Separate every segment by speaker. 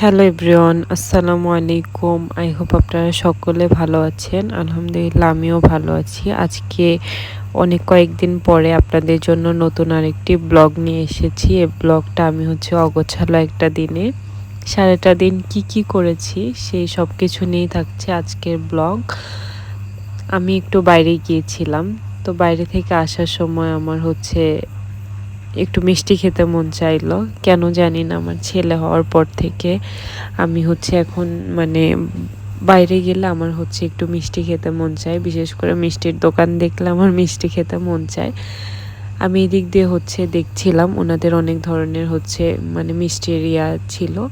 Speaker 1: Hello everyone আসসালামু আলাইকুম I hope আপনারা সকলে ভালো আছেন। আলহামদুলিল্লাহ, আমিও ভালো আছি। আজকে অনেক কয়েকদিন পরে আপনাদের জন্য নতুন আরেকটি ব্লগ নিয়ে এসেছি। এই ব্লগটা আমি হচ্ছে অগোছালো একটা দিনে। সারাটা দিন কি কি করেছি, সেই সব কিছু নিয়েই থাকছে আজকের ব্লগ। আমি একটু বাইরে গিয়েছিলাম। তো বাইরে থেকে আসার সময় আমার হচ্ছে একটু মিষ্টি খেতে মন চাইলো। কেন জানি না, আমার ছেলে হওয়ার পর থেকে আমি হচ্ছে এখন মানে বাইরে গেলে আমার হচ্ছে একটু মিষ্টি খেতে মন চায়। বিশেষ করে মিষ্টির দোকান দেখলে আমার মিষ্টি খেতে মন চায়। আমি এদিক দিয়ে হচ্ছে দেখছিলাম, ওনাদের অনেক ধরনের হচ্ছে মানে মিষ্টি এরিয়া ছিল।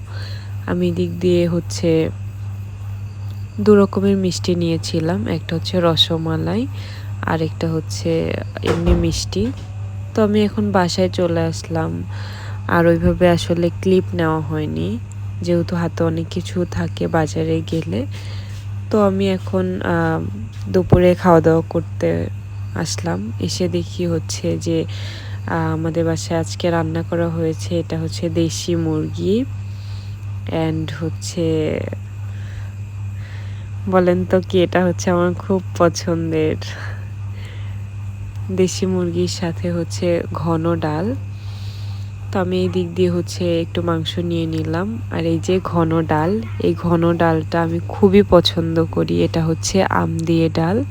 Speaker 1: আমি এদিক দিয়ে হচ্ছে দু রকমের মিষ্টি নিয়েছিলাম। একটা হচ্ছে রসমালাই আর একটা হচ্ছে এমনি মিষ্টি। তো আমি এখন বাসায় চলে আসলাম। আর ওইভাবে আসলে ক্লিপ নেওয়া হয়নি। যেহেতু হাতে অনেক কিছু থাকে বাজারে গেলে। তো আমি এখন দুপুরে খাওয়া দাওয়া করতে আসলাম। এসে দেখি হচ্ছে যে আমাদের বাসায় আজকে রান্না করা হয়েছে। এটা হচ্ছে দেশি মুরগি। অ্যান্ড হচ্ছে, বলেন তো কি? এটা হচ্ছে আমার খুব পছন্দের। দেশি মুরগির সাথে হচ্ছে ঘন ডাল। তো আমি এই দিক দিয়ে হচ্ছে একটু মাংস নিয়ে নিলাম। আর এই যে ঘন ডাল, এই ঘন ডালটা আমি খুবই পছন্দ করি। এটা হচ্ছে আম দিয়ে ডাল।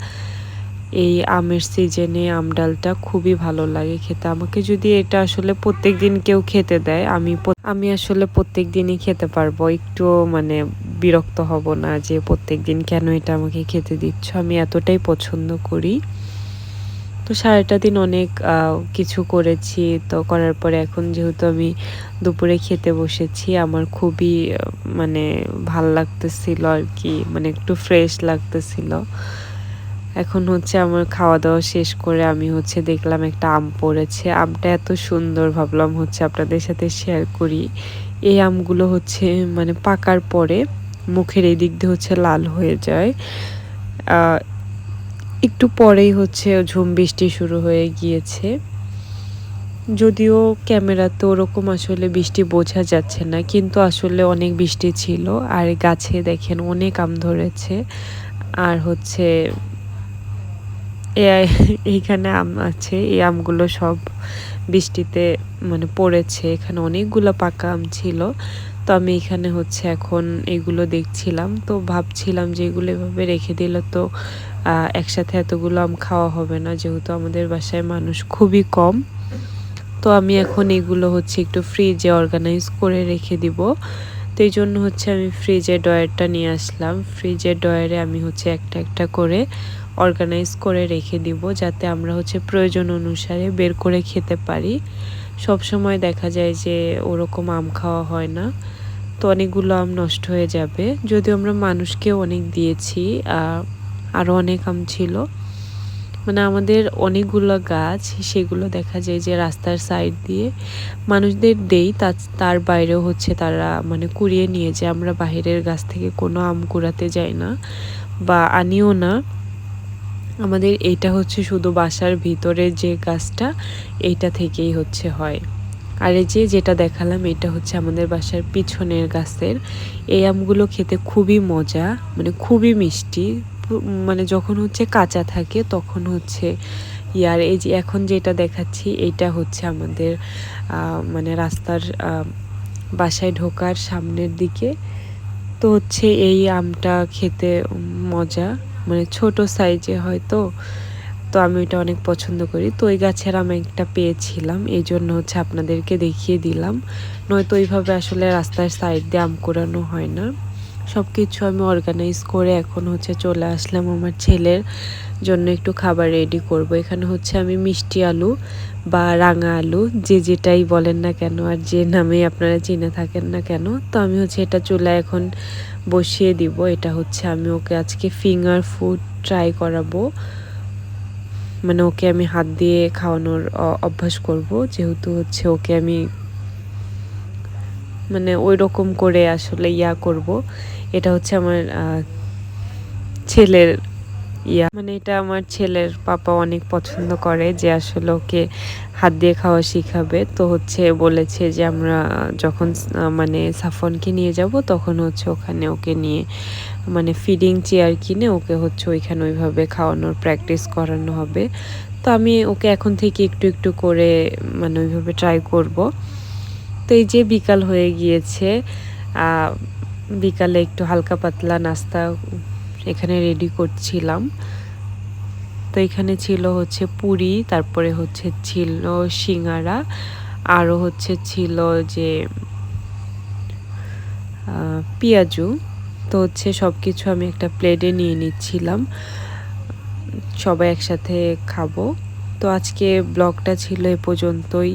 Speaker 1: এই আমের সিজনে আম ডালটা খুবই ভালো লাগে খেতে। আমাকে যদি এটা আসলে প্রত্যেক দিন কেউ খেতে দেয়, আমি আমি আসলে প্রত্যেক দিনই খেতে পারব। একটু মানে বিরক্ত হব না যে প্রত্যেক দিন কেন এটা আমাকে খেতে দিচ্ছ। আমি এতটাই পছন্দ করি। তো সারাটা দিন অনেক কিছু করেছি। তো করার পরে এখন যেহেতু আমি দুপুরে খেতে বসেছি, আমার খুবই মানে ভালো লাগতেছিল আর কি মানে একটু ফ্রেশ লাগতেছিল। এখন হচ্ছে আমার খাওয়া দাওয়া শেষ করে আমি হচ্ছে দেখলাম একটা আম পড়েছে। আমটা এত সুন্দর ভাবলাম হচ্ছে আপনাদের সাথে শেয়ার করি। এই আমগুলো হচ্ছে মানে পাকার পরে মুখের এই দিক দিয়ে হচ্ছে লাল হয়ে যায়। একটু পরেই হচ্ছে ঝুম বৃষ্টি শুরু হয়ে গিয়েছে। যদিও ক্যামেরাতে ওরকম আসলে বৃষ্টি বোঝা যাচ্ছে না, কিন্তু আসলে অনেক বৃষ্টি ছিল। আর গাছে দেখেন অনেক আম ধরেছে। আর হচ্ছে এইখানে আম আছে, এই আমগুলো সব বৃষ্টিতে মানে পড়েছে। এখানে অনেকগুলো পাকা আম ছিল। তো আমি এখানে হচ্ছে এখন এগুলো দেখছিলাম। তো ভাবছিলাম যে এগুলো এভাবে রেখে দিলে তো একসাথে এতগুলো আম খাওয়া হবে না, যেহেতু আমাদের বাসায় মানুষ খুবই কম। তো আমি এখন এগুলো হচ্ছে একটু ফ্রিজে অর্গানাইজ করে রেখে দিব। তো এই জন্য হচ্ছে আমি ফ্রিজের ডয়ারটা নিয়ে আসলাম। ফ্রিজের ডয়ারে আমি হচ্ছে একটা একটা করে অর্গানাইজ করে রেখে দিব, যাতে আমরা হচ্ছে প্রয়োজন অনুসারে বের করে খেতে পারি। সব সময় দেখা যায় যে ওরকম আম খাওয়া হয় না। তো অনেকগুলো আম নষ্ট হয়ে যাবে। যদিও আমরা মানুষকে অনেক দিয়েছি আরও অনেক আম ছিল। মানে আমাদের অনেকগুলো গাছ, সেগুলো দেখা যায় যে রাস্তার সাইড দিয়ে মানুষদের দেই তার বাইরেও হচ্ছে তারা মানে কুড়িয়ে নিয়ে যায়। আমরা বাহিরের গাছ থেকে কোনো আম কুড়াতে যাই না বা আনিও না। আমাদের এটা হচ্ছে শুধু বাসার ভিতরে যে গাছটা এইটা থেকেই হচ্ছে হয়। আর এই যে যেটা দেখালাম, এটা হচ্ছে আমাদের বাসার পিছনের গাছের। এই আমগুলো খেতে খুবই মজা মানে খুবই মিষ্টি। মানে যখন হচ্ছে কাঁচা থাকে তখন হচ্ছে ইয়ার এই যে এখন যেটা দেখাচ্ছি, এটা হচ্ছে আমাদের মানে রাস্তার বাসায় ঢোকার সামনের দিকে। তো হচ্ছে এই আমটা খেতে মজা। মানে ছোট সাইজে হয়তো। তো আমি ওইটা অনেক পছন্দ করি। তো ওই গাছের আমি একটা পেয়েছিলাম। এই জন্য হচ্ছে আপনাদেরকে দেখিয়ে দিলাম। নয়তো ওইভাবে আসলে রাস্তার সাইড দিয়ে আম কোরানো হয় না। সব কিছু আমি অর্গানাইজ করে এখন হচ্ছে চলে আসলাম আমার ছেলের জন্য একটু খাবার রেডি করব। এখানে হচ্ছে আমি মিষ্টি আলু বা রাঙা আলু, যে যেটাই বলেন না কেন আর যে নামে আপনারা চিনে থাকেন না কেন। তো আমি হচ্ছে এটা চুলা এখন বসিয়ে দিব। এটা হচ্ছে আমি ওকে আজকে ফিঙ্গার ফুড ট্রাই করাবো। মানে ওকে আমি হাত দিয়ে খাওয়ানোর অভ্যাস করব। যেহেতু হচ্ছে ওকে আমি মানে ওই রকম করে আসলে ইয়া করব। এটা হচ্ছে আমার ছেলের ইয়া। মানে এটা আমার ছেলের পাপা অনেক পছন্দ করে যে আসলে ওকে হাত দিয়ে খাওয়া শিখাবে। তো হচ্ছে বলেছে যে আমরা যখন মানে সাফনকে নিয়ে যাব তখন হচ্ছে ওখানে ওকে নিয়ে মানে ফিডিং চেয়ার কিনে ওকে হচ্ছে ওইখানে ওইভাবে খাওয়ানোর প্র্যাকটিস করানো হবে। তো আমি ওকে এখন থেকে একটু একটু করে মানে ওইভাবে ট্রাই করব। তো এই যে বিকাল হয়ে গিয়েছে বিকালে একটু হালকা পাতলা নাস্তা এখানে রেডি করছিলাম। তো এখানে ছিল হচ্ছে পুরি, তারপরে হচ্ছে ছিল সিঙ্গারা আরও হচ্ছে ছিল যে পেঁয়াজু। তো হচ্ছে সব কিছু আমি একটা প্লেটে নিয়ে নিচ্ছিলাম। সবাই একসাথে খাব। তো আজকে ব্লগটা ছিল এ পর্যন্তই।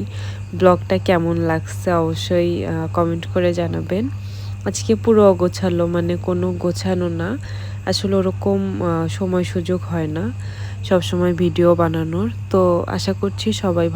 Speaker 1: ব্লগটা কেমন লাগছে অবশ্যই কমেন্ট করে জানাবেন। আজকে পুরো অগোছালো মানে কোনো গোছানো না। আসলে ওরকম সময় সুযোগ হয় না সব সময় ভিডিও বানানোর। তো আশা করছি সবাই